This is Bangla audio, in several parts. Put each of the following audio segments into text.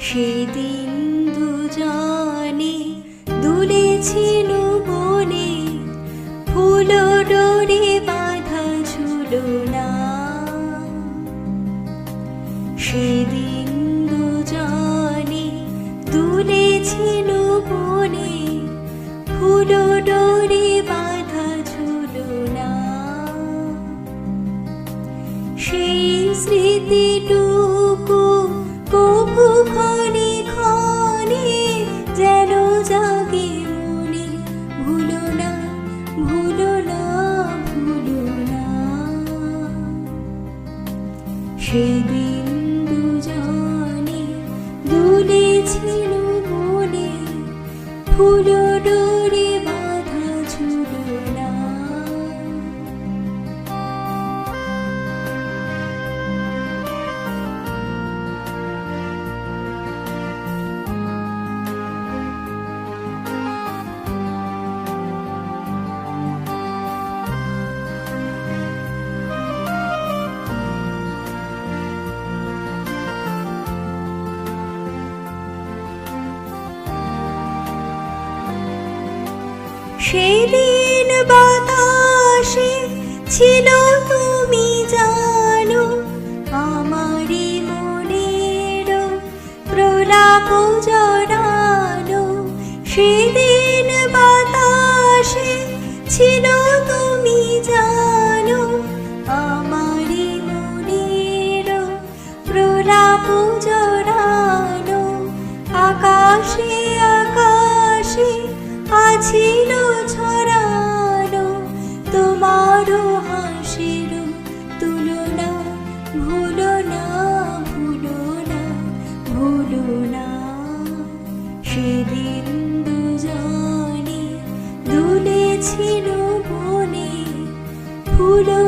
সেদিন দুজনে দুলেছিল বনে ফুল ডোরে বাঁধা ঝুলনা সেদিন দুজনে দুলেছিল বনে ফুল ডোরে বাঁধা ঝুলনা সেই স্মৃতিটুকু কবু সেদিন দুজনে মনে ফুলো ডোরে সেদিন বাতাসে ছিল তুমি জানো, আমারই মনের প্রলাপ জড়ানো সেদিন বাতাসে ছিল তুমি জানো, আমারই মনের প্রলাপ জড়ানো আকাশে আকাশে আছিল ফুলো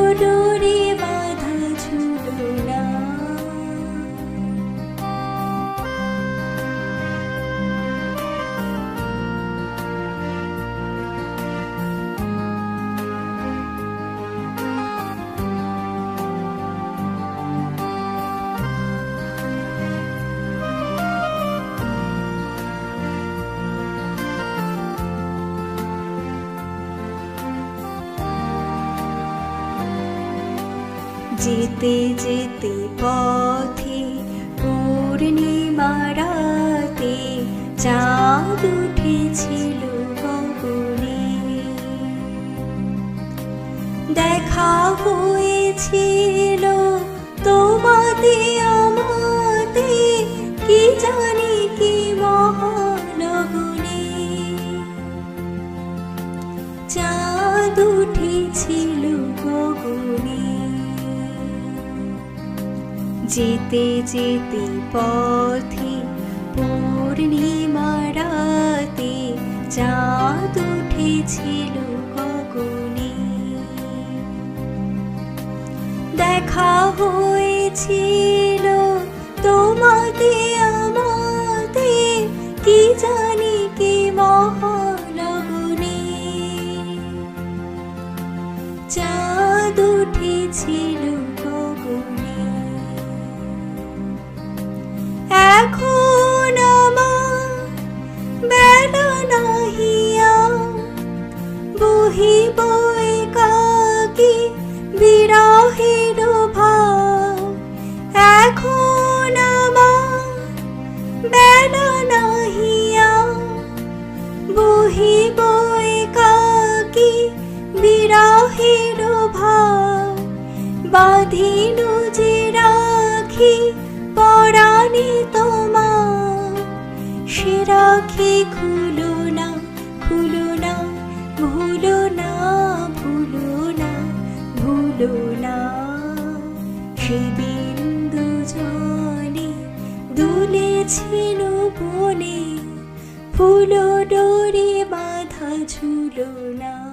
যেতে যেতে পথে পূর্ণিমা রাতে চাঁদ উঠেছিল গগনে দেখা হয়েছিল তোমাতে যেতে যেতে পথে পূর্ণিমা রাতে চাঁদ উঠেছিল গগনে। দেখা হয়েছিল তোমাতে, আমাতে, কি জানি কি মহানগনে। চাঁদ উঠেছিল গগনে। নাহিয়া। বহিব একাকী বিরহের ভাব। এখন আমার বেলা নাহিয়া। বহিব একাকী বিরহের ভাব। বাঁধিল যে রাখি পরাণে তোমার। সে রাখি খুলো দুলেছিল বনে ফুলো ডোরে বাধা ঝুলো না।